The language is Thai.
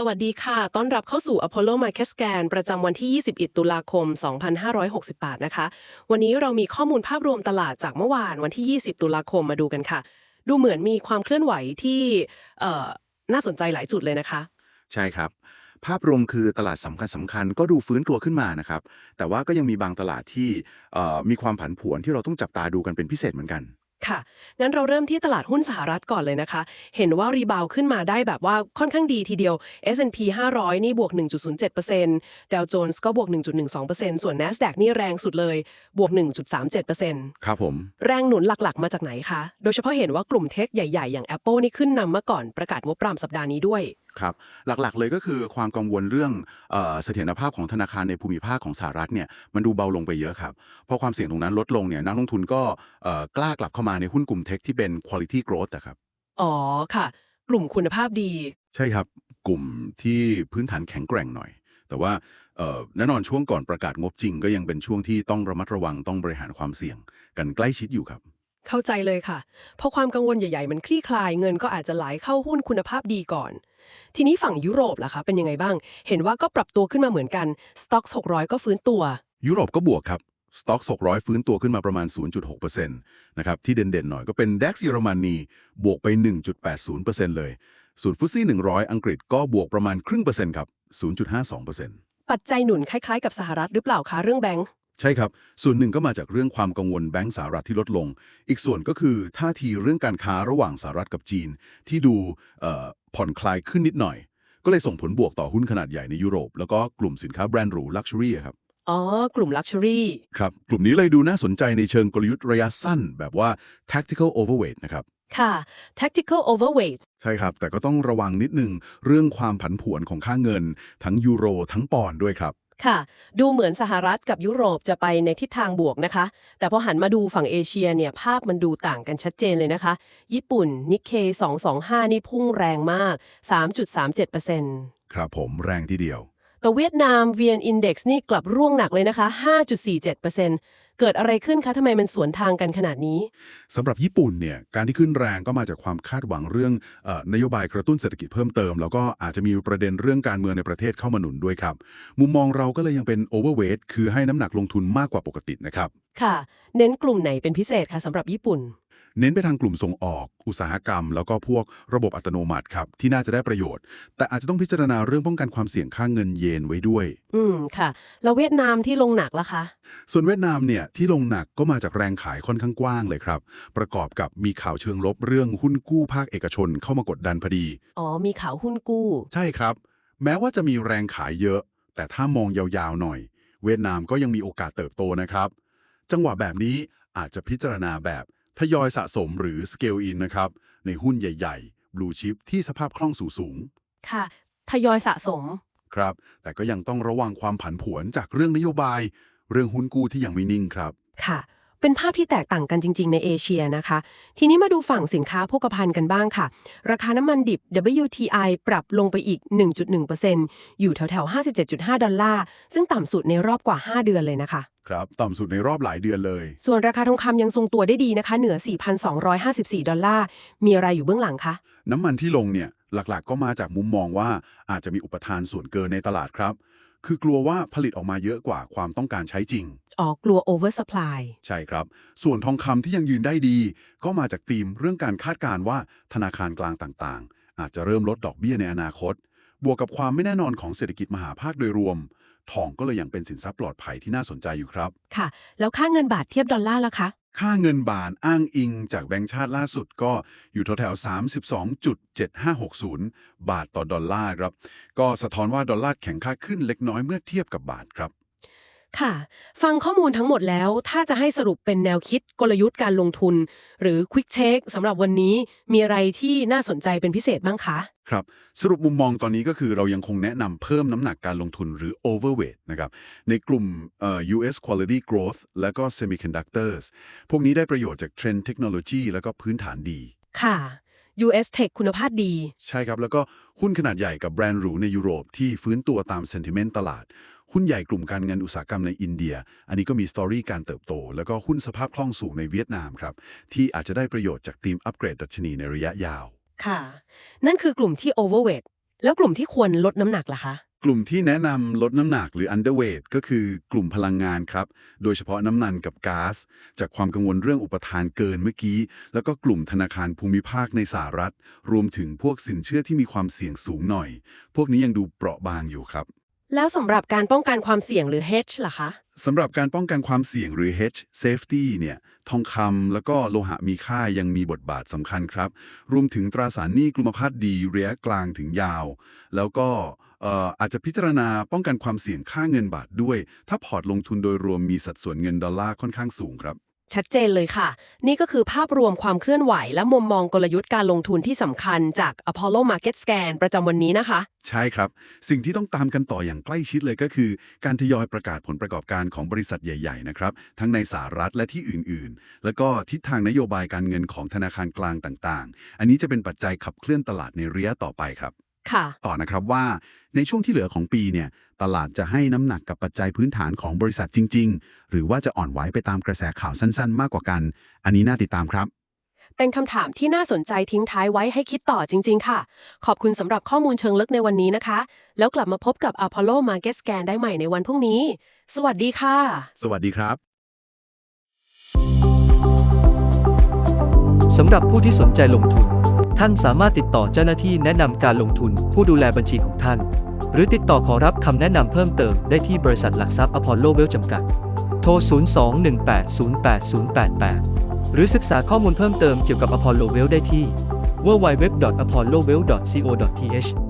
สวัสดีค่ะ ต้อนรับเข้าสู่ Apollo Market Scan ประจำวันที่ 21 ตุลาคม 2568 นะคะ วันนี้เรามีข้อมูลภาพรวมตลาดจากเมื่อวานวันที่ 20 ตุลาคมมาดูกันค่ะ ดูเหมือนมีความเคลื่อนไหวที่น่าสนใจหลายจุดเลยนะคะ ใช่ครับ ภาพรวมคือตลาดสำคัญสำคัญก็ดูฟื้นตัวขึ้นมานะครับ แต่ว่าก็ยังมีบางตลาดที่มีความผันผวนที่เราต้องจับตาดูกันเป็นพิเศษเหมือนกัน ค่ะ งั้นเราเริ่มที่ตลาดหุ้นสหรัฐก่อนเลยนะคะ เห็นว่ารีบาวขึ้นมาได้แบบว่าค่อนข้างดีทีเดียว S&P 500 นี่บวก 1.07% Dow Jones ก็บวก 1.12%ส่วน NASDAQ นี่แรงสุดเลย บวก 1.37%ครับผม แรงหนุนหลักๆ มาจากไหนคะ โดยเฉพาะเห็นว่ากลุ่มเทคใหญ่ๆ อย่าง Apple นี่ขึ้นนำมาก่อนประกาศงบปรามสัปดาห์นี้ด้วยครับหลักๆเลยก็คือความกังวลเรื่องเอ่อเสถียรภาพของธนาคารในภูมิภาคของสหรัฐเนี่ยมันดูเบาลงไปเยอะครับพอความเสี่ยงตรงนั้นลดลงเนี่ยนักลงทุนก็เอ่อกล้ากลับเข้ามาในหุ้นกลุ่มเทคที่เป็น quality growth อะครับอ๋อค่ะ กลุ่มคุณภาพดี ใช่ครับกลุ่มที่พื้นฐานแข็งแกร่งหน่อย แต่ว่าเอ่อแน่นอนช่วงก่อนประกาศงบจริง ก็ยังเป็นช่วงที่ต้องระมัดระวังต้องบริหารความเสี่ยง กันใกล้ชิดอยู่ครับ เข้าใจเลยค่ะ พอความกังวลใหญ่ ๆ มันคลี่คลายเงินก็อาจจะไหลเข้าหุ้นคุณภาพดีก่อน ทีนี้ฝั่งยุโรปล่ะคะเป็นยังไงบ้าง เห็นว่าก็ปรับตัวขึ้นมาเหมือนกัน Stocks 600 ก็ฟื้นตัว ยุโรปก็บวกครับสต็อก600 ฟื้นตัวขึ้นมาประมาณ 0.6%นะครับที่เด่นๆหน่อยก็เป็น DAX เยอรมนีบวกไป 1.80%เลยส่วนฟุตซี่100 อังกฤษก็บวกประมาณครึ่งเปอร์เซ็นต์ครับ 0.52%ปัจจัยหนุนคล้ายๆ กับสหรัฐหรือเปล่าคะเรื่องแบงก์ใช่ครับ ส่วนหนึ่งก็มาจากเรื่องความกังวลแบงก์สหรัฐที่ลดลง อีกส่วนก็คือท่าทีเรื่องการค้าระหว่างสหรัฐกับจีน ที่ดูเอ่อ ผ่อนคลายขึ้นนิดหน่อย ก็เลยส่งผลบวกต่อหุ้นขนาดใหญ่ในยุโรป แล้วก็กลุ่มสินค้าแบรนด์หรูลักชัวรี่ครับ อ๋อ กลุ่ม Luxury ครับ กลุ่มนี้เลยดูน่าสนใจในเชิงกลยุทธ์ระยะสั้น แบบว่า tactical overweight นะครับค่ะ Tactical Overweight ใช่ครับ แต่ก็ต้องระวังนิดนึงเรื่องความผันผวนของค่าเงิน ทั้งยูโร ทั้งปอนด์ด้วยครับ ค่ะ ดูเหมือนสหรัฐกับยุโรปจะไปในทิศทางบวกนะคะ แต่พอหันมาดูฝั่งเอเชียเนี่ยภาพมันดูต่างกันชัดเจนเลยนะคะ ญี่ปุ่นนิกเค 225 นี่พุ่งแรงมาก 3.37%ครับผมแรงที่เดียว แต่เวียดนาม VN Index นี่กลับร่วงหนักเลยนะคะ 5.47%เกิดอะไรขึ้นคะทำไมมันสวนทางกันขนาดนี้ สำหรับญี่ปุ่นเนี่ยการที่ขึ้นแรงก็มาจากความคาดหวังเรื่องเออนโยบายกระตุ้นเศรษฐกิจเพิ่มเติม แล้วก็อาจจะมีประเด็นเรื่องการเมืองในประเทศเข้ามาหนุนด้วยครับ มุมมองเราก็เลยยังเป็น overweight คือให้น้ำหนักลงทุนมากกว่าปกตินะครับค่ะ เน้นกลุ่มไหนเป็นพิเศษคะสำหรับญี่ปุ่น เน้นไปทางกลุ่มส่งออก อุตสาหกรรม แล้วก็พวกระบบอัตโนมัติครับ ที่น่าจะได้ประโยชน์ แต่อาจจะต้องพิจารณาเรื่องป้องกันความเสี่ยงค่าเงินเยนไว้ด้วย อืมค่ะ แล้วเวียดนามที่ลงหนักล่ะคะ ส่วนเวียดนามเนี่ยที่ลงหนักก็มาจากแรงขายค่อนข้างกว้างเลยครับ ประกอบกับมีข่าวเชิงลบเรื่องหุ้นกู้ภาคเอกชนเข้ามากดดันพอดี อ๋อ มีข่าวหุ้นกู้ ใช่ครับ แม้ว่าจะมีแรงขายเยอะ แต่ถ้ามองยาวๆหน่อย เวียดนามก็ยังมีโอกาสเติบโตนะครับ จังหวะแบบนี้อาจจะพิจารณาแบบ ทยอยสะสมหรือ scale in นะครับ ในหุ้นใหญ่ ๆ blue chip ที่สภาพคล่องสูงค่ะ ทยอยสะสมๆครับ แต่ก็ยังต้องระวังความผันผวนจากเรื่องนโยบาย เรื่องหุ้นกู้ที่ยังไม่นิ่งครับ ค่ะ เป็นภาพที่แตกต่างกันจริง ๆ ในเอเชียนะคะ ทีนี้มาดูฝั่งสินค้าโภคภัณฑ์กันบ้างค่ะ ราคาน้ำมันดิบ WTI ปรับลงไปอีก 1.1%อยู่แถวๆ 57.5 ดอลลาร์ ซึ่งต่ำสุดในรอบกว่า 5 เดือนเลยนะคะ ครับ ต่ำสุดในรอบหลายเดือนเลย ส่วนราคาทองคำยังทรงตัวได้ดีนะคะ เหนือ 4,254 ดอลลาร์ มีอะไรอยู่เบื้องหลังคะ น้ำมันที่ลงเนี่ย หลักๆ ก็มาจากมุมมองว่าอาจจะมีอุปทานส่วนเกินในตลาดครับ คือกลัวว่าผลิตออกมาเยอะกว่าความต้องการใช้จริง อ๋อกลัว oversupply ใช่ครับ ส่วนทองคำที่ยังยืนได้ดี ก็มาจากธีมเรื่องการคาดการณ์ว่าธนาคารกลางต่างๆ อาจจะเริ่มลดดอกเบี้ยในอนาคต บวกกับความไม่แน่นอนของเศรษฐกิจมหาภาคโดยรวม ทองก็เลยยังเป็นสินทรัพย์ปลอดภัยที่น่าสนใจอยู่ครับ ค่ะ แล้วค่าเงินบาทเทียบดอลลาร์ล่ะคะ ค่าเงินบาทอ้างอิงจากแบงก์ชาติล่าสุดก็อยู่แถวๆ32.7560 บาทต่อดอลลาร์ครับ ก็สะท้อนว่าดอลลาร์แข็งค่าขึ้นเล็กน้อยเมื่อเทียบกับบาทครับ ค่ะ ฟังข้อมูลทั้งหมดแล้ว ถ้าจะให้สรุปเป็นแนวคิดกลยุทธ์การลงทุน หรือ Quick Check สำหรับวันนี้มีอะไรที่น่าสนใจเป็นพิเศษบ้างคะ ครับ สรุปมุมมองตอนนี้ก็คือเรายังคงแนะนำเพิ่มน้ำหนักการลงทุนหรือ overweight นะครับในกลุ่มเอ่อ US quality growth และก็ semiconductors พวกนี้ได้ประโยชน์จากเทรนด์เทคโนโลยีแล้วก็พื้นฐานดี ค่ะ US Tech คุณภาพดี ใช่ครับ แล้วก็หุ้นขนาดใหญ่กับแบรนด์หรูในยุโรปที่ฟื้นตัวตาม sentiment ตลาด หุ้นใหญ่กลุ่มการเงินอุตสาหกรรมในอินเดีย อันนี้ก็มีสตอรี่การเติบโต แล้วก็หุ้นสภาพคล่องสูงในเวียดนามครับ ที่อาจจะได้ประโยชน์จากทีมอัปเกรดดัชนีในระยะยาว ค่ะ นั่นคือกลุ่มที่ overweight แล้วกลุ่มที่ควรลดน้ำหนักล่ะคะ กลุ่มที่แนะนำลดน้ำหนักหรือ underweight ก็คือกลุ่มพลังงานครับ โดยเฉพาะน้ำมันกับก๊าซ จากความกังวลเรื่องอุปทานเกินเมื่อกี้ แล้วก็กลุ่มธนาคารภูมิภาคในสหรัฐ รวมถึงพวกสินเชื่อที่มีความเสี่ยงสูงหน่อย พวกนี้ยังดูเปราะบางอยู่ครับ แล้วสำหรับการป้องกันความเสี่ยงหรือ hedge ล่ะคะ สำหรับการป้องกันความเสี่ยงหรือ hedge safety เนี่ย ทองคำแล้วก็โลหะมีค่ายังมีบทบาทสำคัญครับ รวมถึงตราสารหนี้กลุ่มพันธ์ดีระยะกลางถึงยาว แล้วก็เอ่ออาจจะพิจารณาป้องกันความเสี่ยงค่าเงินบาทด้วย ถ้าพอร์ตลงทุนโดยรวมมีสัดส่วนเงินดอลลาร์ค่อนข้างสูงครับ ชัดเจนเลยค่ะ นี่ก็คือภาพรวมความเคลื่อนไหว และมุมมองกลยุทธ์การลงทุนที่สำคัญจาก Apollo Market Scan ประจำวันนี้นะคะ ใช่ครับ สิ่งที่ต้องตามกันต่ออย่างใกล้ชิดเลยก็คือ การทยอยประกาศผลประกอบการของบริษัทใหญ่ๆนะครับ ทั้งในสหรัฐและที่อื่นๆ แล้วก็ทิศทางนโยบายการเงินของธนาคารกลางต่างๆ อันนี้จะเป็นปัจจัยขับเคลื่อนตลาดในระยะต่อไปครับ ต่อนะครับว่าในช่วงที่เหลือของปีเนี่ยตลาดจะให้น้ำหนักกับปัจจัยพื้นฐานของบริษัทจริง ๆ หรือว่าจะอ่อนไหวไปตามกระแสข่าวสั้น ๆ มากกว่ากัน อันนี้น่าติดตามครับ เป็นคำถามที่น่าสนใจทิ้งท้ายไว้ให้คิดต่อจริง ๆ ค่ะ ขอบคุณสำหรับข้อมูลเชิงลึกในวันนี้นะคะ แล้วกลับมาพบกับ Apollo Market Scan ได้ใหม่ในวันพรุ่งนี้ สวัสดีค่ะ สวัสดีครับสำหรับผู้ที่สนใจลงทุน ท่านสามารถติดต่อเจ้าหน้าที่แนะนำการลงทุนผู้ดูแลบัญชีของท่าน หรือติดต่อขอรับคำแนะนำเพิ่มเติมได้ที่บริษัทหลักทรัพย์อพอลโลเวลจำกัด โทร 02-1808088 หรือศึกษาข้อมูลเพิ่มเติมเกี่ยวกับอพอลโลเวลได้ที่ www.apollowell.co.th